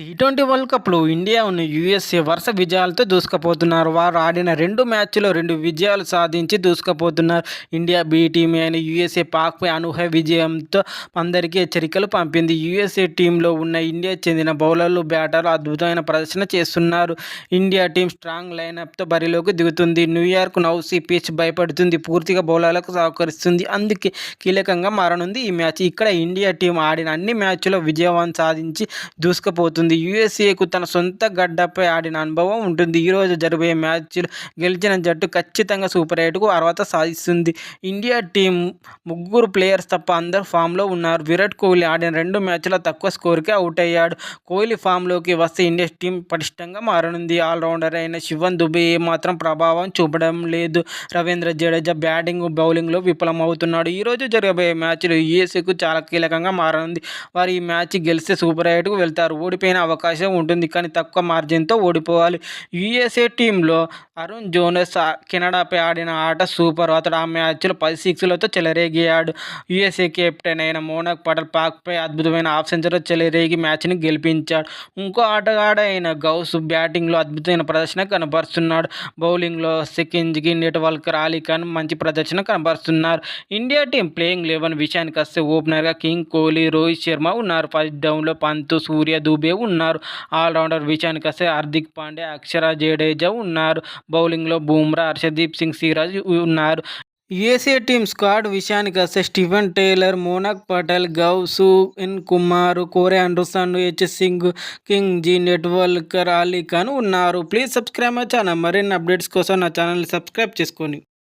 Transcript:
Tea twenty world కప్లో India ఉన్న USA వరుస విజయాలతో దూసుకుపోతున్నారు. వారు ఆడిన రెండు మ్యాచ్లో రెండు విజయాలు సాధించి దూసుకుపోతున్నారు. ఇండియా బి టీం అయిన యూఎస్ఏ పాక్పై అనూహ్య విజయంతో అందరికీ హెచ్చరికలు పంపింది. యూఎస్ఏ టీంలో ఉన్న ఇండియా చెందిన బౌలర్లు బ్యాటర్లు అద్భుతమైన ప్రదర్శన చేస్తున్నారు. ఇండియా టీం స్ట్రాంగ్ లైనప్తో బరిలోకి దిగుతుంది. న్యూయార్క్ నౌసీ పిచ్ భయపడుతుంది. పూర్తిగా బౌలర్లకు సహకరిస్తుంది. అందుకే కీలకంగా మారనుంది ఈ మ్యాచ్. ఇక్కడ ఇండియా టీం ఆడిన అన్ని మ్యాచ్లో విజయవాన్ సాధించి దూసుకుపోతుంది. యూఎస్ఏకు తన సొంత గడ్డపై ఆడిన అనుభవం ఉంటుంది. ఈరోజు జరిగే మ్యాచ్లో గెలిచిన జట్టు ఖచ్చితంగా సూపర్ ఎయిట్కు అర్హత సాధిస్తుంది. ఇండియా టీం ముగ్గురు ప్లేయర్స్ తప్ప అందరు ఫామ్లో ఉన్నారు. విరాట్ కోహ్లీ ఆడిన రెండు మ్యాచ్లో తక్కువ స్కోర్కే అవుట్ అయ్యాడు కోహ్లీ ఫామ్లోకి వస్తే ఇండియా టీం పటిష్టంగా మారనుంది. ఆల్రౌండర్ అయిన శివన్ దుబే ఏమాత్రం ప్రభావం చూపడం లేదు. రవీంద్ర జడేజా బ్యాటింగ్ బౌలింగ్లో విఫలమవుతున్నాడు. ఈరోజు జరగబోయే మ్యాచ్లో యూఎస్ఏకు చాలా కీలకంగా మారనుంది. వారు ఈ మ్యాచ్ గెలిస్తే సూపర్ ఎయిట్కు వెళ్తారు. ఓడిపోయిన అవకాశం ఉంటుంది. కానీ తక్కువ మార్జిన్తో ఓడిపోవాలి. యూఎస్ఏ టీంలో అరుణ్ జోనస్ కెనడాపై ఆడిన ఆట సూపర్. అతడు ఆ మ్యాచ్లో పది సిక్స్లతో చెలరేగాడు. యూఎస్ఏ కెప్టెన్ అయిన మోనక్ పటల్ పాక్పై అద్భుతమైన హాఫ్ సెంచరీలో చెలరేగి మ్యాచ్ని గెలిపించాడు. ఇంకో ఆటగాడు అయిన గౌస్ బ్యాటింగ్లో అద్భుతమైన ప్రదర్శన కనబరుస్తున్నాడు. బౌలింగ్లో సెకింజ్కి నెట్వల్కర్ అలీ ఖాన్ మంచి ప్రదర్శన కనబరుస్తున్నారు. ఇండియా టీం ప్లేయింగ్ లెవెన్ విషయానికి వస్తే ఓపెనర్గా కింగ్ కోహ్లీ రోహిత్ శర్మ ఉన్నారు. ఫస్ట్ డౌన్లో పంత్ సూర్య దూబే ఉన్నారు. ఆల్రౌండర్ విషయానికి వస్తే హార్దిక్ పాండే అక్షర జడేజా ఉన్నారు. బౌలింగ్లో బూమ్రా హర్షదీప్ సింగ్ సిరాజ్ ఉన్నారు. ఏసీ టీమ్ స్క్వాడ్ విషయానికి వస్తే Stephen Taylor Monank Patel Gous N Kumar Corey Anderson H Singh Kenjige Netravalkar Ali Khan ఉన్నారు. Please subscribe my channel. మరిన్ని అప్డేట్స్ కోసం నా ఛానల్ని సబ్స్క్రైబ్ చేసుకోండి.